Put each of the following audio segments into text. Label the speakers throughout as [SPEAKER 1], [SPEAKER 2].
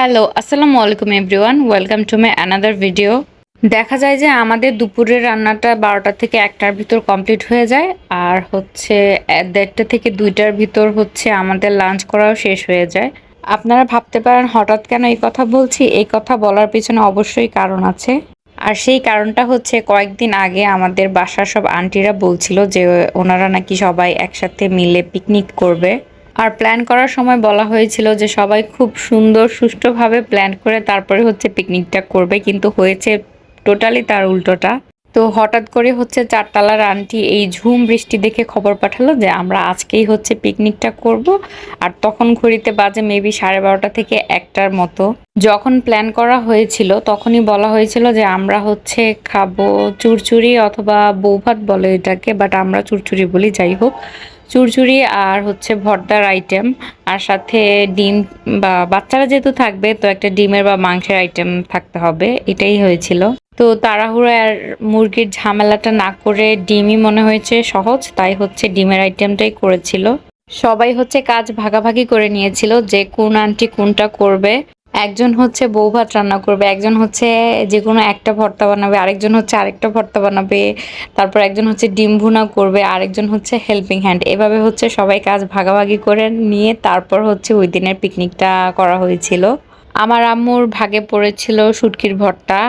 [SPEAKER 1] Hello আসসালামু আলাইকুম everyone welcome to my another video দেখা যায় যে আমাদের দুপুরের রান্নাটা বারোটা থেকে একটার ভিতর কমপ্লিট হয়ে যায়, আর হচ্ছে দেড়টা থেকে দুইটার ভিতর হচ্ছে আমাদের লাঞ্চ করাও শেষ হয়ে যায়। আপনারা ভাবতে পারেন হঠাৎ কেন এই কথা বলছি? এই কথা বলার পিছনে অবশ্যই কারণ আছে। আর সেই কারণটা হচ্ছে কয়েকদিন আগে আমাদের বাসার সব আন্টিরা বলছিল যে ওনারা নাকি সবাই একসাথে মিলে পিকনিক করবে। আর প্ল্যান করার সময় বলা হয়েছিল যে সবাই খুব সুন্দর, সুষ্ঠুভাবে প্ল্যান করে তারপরে হচ্ছে পিকনিকটা করবে, কিন্তু হয়েছে টোটালি তার উল্টোটা। তো হঠাৎ করে হচ্ছে চারতলার আন্টি এই ঝুম বৃষ্টি দেখে খবর পাঠালো যে আমরা আজকেই হচ্ছে পিকনিকটা করব, আর তখন ঘড়িতে বাজে মেবি সাড়ে বারোটা থেকে একটার মতো। যখন প্ল্যান করা হয়েছিল, তখনই বলা হয়েছিল যে আমরা হচ্ছে খাব চুরচুরি অথবা বৌভাত বলে এটাকে বাট আমরা চুরচুরি বলি, যাই হোক। চুরচুরি আর হচ্ছে ভর্তার আইটেম আর সাথে ডিম বা বাচ্চারা যেহেতু থাকবে, তো একটা ডিমের বা মাংসের আইটেম থাকতে হবে, এটাই হয়েছিল। তো তাড়াহুড়ো আর মুরগির ঝামেলাটা না করে ডিমই মনে হয়েছে সহজ, তাই হচ্ছে ডিমের আইটেমটাই করেছিল। সবাই হচ্ছে কাজ ভাগাভাগি করে নিয়েছিল যে কোন আন্টি কোনটা করবে। একজন হচ্ছে বউ ভাত রান্না করবে, একজন হচ্ছে যে কোনো একটা ভর্তা বানাবে, আরেকজন হচ্ছে আরেকটা ভর্তা বানাবে, তারপর একজন হচ্ছে ডিম ভুনা করবে, আরেকজন হচ্ছে হেল্পিং হ্যান্ড এভাবে হচ্ছে সবাই কাজ ভাগাভাগি করে নিয়ে তারপর হচ্ছে ওই দিনের পিকনিকটা করা হয়েছিল। আমার আম্মুর ভাগে পড়েছিল শুটকির ভর্তা।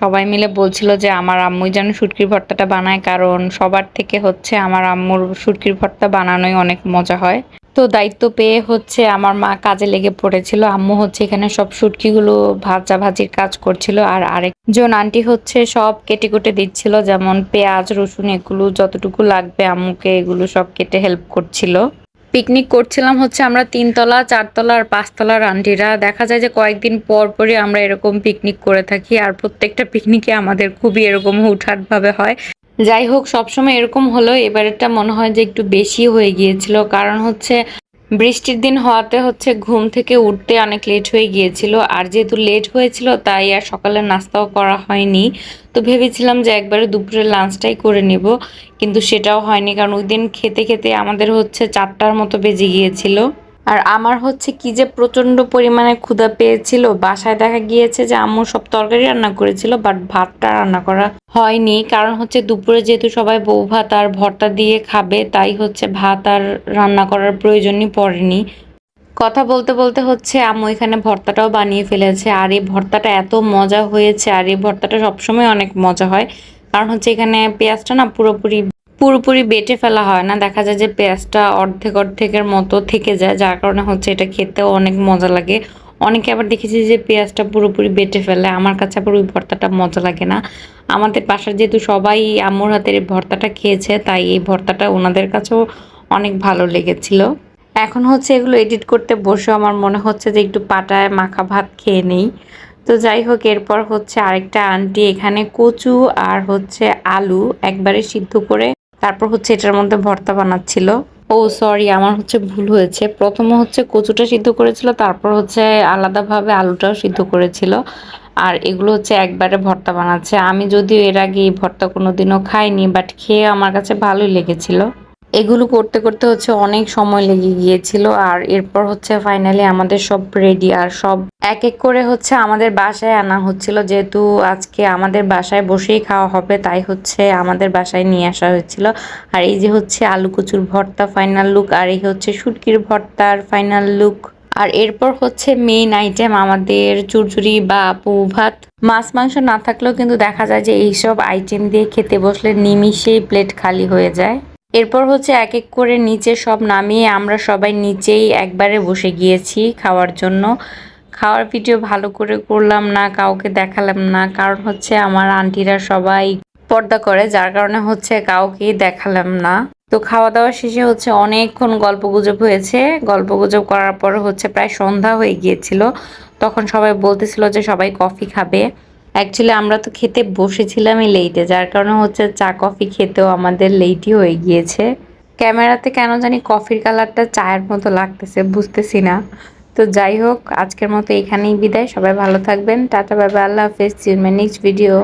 [SPEAKER 1] সবাই মিলে বলছিল যে আমার আম্মুই যেন শুটকির ভর্তাটা বানায়, কারণ সবার থেকে হচ্ছে আমার আম্মুর শুটকির ভর্তা বানানোই অনেক মজা হয়। তো দায়িত্ব পেয়ে হচ্ছে আমার মা কাজে লেগে পড়েছিল। আম্মু হচ্ছে এখানে সব শুটকিগুলো ভাজা ভাজির কাজ করছিল আর আরেকজন আন্টি হচ্ছে সব কেটে কুটে দিচ্ছিল, যেমন পেঁয়াজ, রসুন, এগুলো যতটুকু লাগবে আম্মুকে এগুলো সব কেটে হেল্প করছিল। পিকনিক করছিলাম হচ্ছে আমরা তিনতলা, চারতলা আর পাঁচতলার আন্টিরা। দেখা যায় যে কয়েকদিন পর পরই আমরা এরকম পিকনিক করে থাকি আর প্রত্যেকটা পিকনিকে আমাদের খুবই এরকম হুটহাট ভাবে হয়। যাই হোক, সবসময় এরকম হলো। এবারেরটা মনে হয় যে একটু বেশি হয়ে গিয়েছিল। কারণ হচ্ছে, বৃষ্টির দিন হওয়াতে হচ্ছে ঘুম থেকে উঠতে অনেক লেট হয়ে গিয়েছিল। আর যেহেতু লেট হয়েছিল, তাই আর সকালের নাস্তাও করা হয়নি। তো ভেবেছিলাম যে একবারে দুপুরের লাঞ্চটাই করে নেব। কিন্তু সেটাও হয়নি, কারণ ওই দিন খেতে খেতে আমাদের হচ্ছে চারটার মতো বেজে গিয়েছিল। আর আমার হচ্ছে কি যে প্রচণ্ড পরিমাণে ক্ষুধা পেয়েছিল, বাসায় দেখা গিয়েছে যে আম্মু সব তরকারি রান্না করেছিল বাট ভাতটা রান্না করা হয়নি। কারণ হচ্ছে দুপুরে যেহেতু সবাই বউ ভাত আর ভর্তা দিয়ে খাবে, তাই হচ্ছে ভাত আর রান্না করার প্রয়োজনই পড়েনি। কথা বলতে বলতে হচ্ছে আম্মু এখানে ভর্তাটাও বানিয়ে ফেলেছে, আর এই ভর্তাটা এত মজা হয়েছে, আর এই ভর্তাটা সবসময় অনেক মজা হয়। কারণ হচ্ছে এখানে পেঁয়াজটা না পুরোপুরি পুরোপুরি বেটে ফেলা হয় না। দেখা যায় যে পেঁয়াজটা অর্ধেক অর্ধেকের মতো থেকে যায়, যার কারণে হচ্ছে এটা খেতেও অনেক মজা লাগে। অনেকে আবার দেখেছি যে পেঁয়াজটা পুরোপুরি বেটে ফেলে। আমার কাছে আবার ওই ভর্তাটা মজা লাগে না। আমাদের বাসার যেহেতু সবাই আম্মুর হাতের এই ভর্তাটা খেয়েছে, তাই এই ভর্তাটা ওনাদের কাছেও অনেক ভালো লেগেছিল। এখন হচ্ছে এগুলো এডিট করতে বসে আমার মনে হচ্ছে যে একটু পাটায় মাখা ভাত খেয়ে নেই। তো যাই হোক, এরপর হচ্ছে আরেকটা আন্টি এখানে কচু আর হচ্ছে আলু একবারে সিদ্ধ করে তারপর হচ্ছে এটার মধ্যে ভর্তা বানাচ্ছিল। ও সরি আমার হচ্ছে ভুল হয়েছে। প্রথমে হচ্ছে কচুটা সিদ্ধ করেছিল, তারপর হচ্ছে আলাদাভাবে আলুটাও সিদ্ধ করেছিল। আর এগুলো হচ্ছে একবারে ভর্তা বানাচ্ছে। আমি যদিও এর আগে এই ভর্তা কোনোদিনও খাইনি বাট খেয়ে আমার কাছে ভালোই লেগেছিল। এগুলো করতে করতে হচ্ছে অনেক সময় লেগে গিয়েছিল আর এরপর হচ্ছে ফাইনালি আমাদের সব রেডি আর সব এক এক করে হচ্ছে আমাদের বাসায় আনা হচ্ছিল। যেহেতু আজকে আমাদের বাসায় বসেই খাওয়া হবে, তাই হচ্ছে আমাদের বাসায় নিয়ে আসা হয়েছিল। আর এই যে হচ্ছে আলু কচুর ভর্তা ফাইনাল লুক আর এই হচ্ছে শুটকির ভর্তার ফাইনাল লুক আর এরপর হচ্ছে মেইন আইটেম আমাদের চুরচুরি বা পৌ ভাত। মাছ, মাংস না থাকলেও কিন্তু দেখা যায় যে এইসব আইটেম দিয়ে খেতে বসলে নিমিশেই প্লেট খালি হয়ে যায়। এরপর হচ্ছে এক এক করে নিচে সব নামিয়ে আমরা সবাই নিচেই একবারে বসে গিয়েছি খাওয়ার জন্য। খাওয়ার ভিডিও ভালো করে করলাম না, কাউকে দেখালাম না। কারণ হচ্ছে আমার আন্টিরা সবাই পর্দা করে, যার কারণে হচ্ছে কাউকেই দেখালাম না। তো খাওয়া দাওয়া শেষে হচ্ছে অনেকক্ষণ গল্প গুজব হয়েছে। গল্প গুজব করার পর হচ্ছে প্রায় সন্ধ্যা হয়ে গিয়েছিল। তখন সবাই বলতেছিল যে সবাই কফি খাবে। অ্যাকচুয়ালি আমরা তো খেতে বসেছিলামই লেইটে যার কারণে হচ্ছে চা কফি খেতেও আমাদের লেইটই হয়ে গিয়েছে। ক্যামেরাতে কেন জানি কফির কালারটা চায়ের মতো লাগতেছে, বুঝতেছি না। তো যাই হোক, আজকের মতো এখানেই বিদায়। সবাই ভালো থাকবেন। টাটা বাবা আল্লাহ হাফেজ। Next video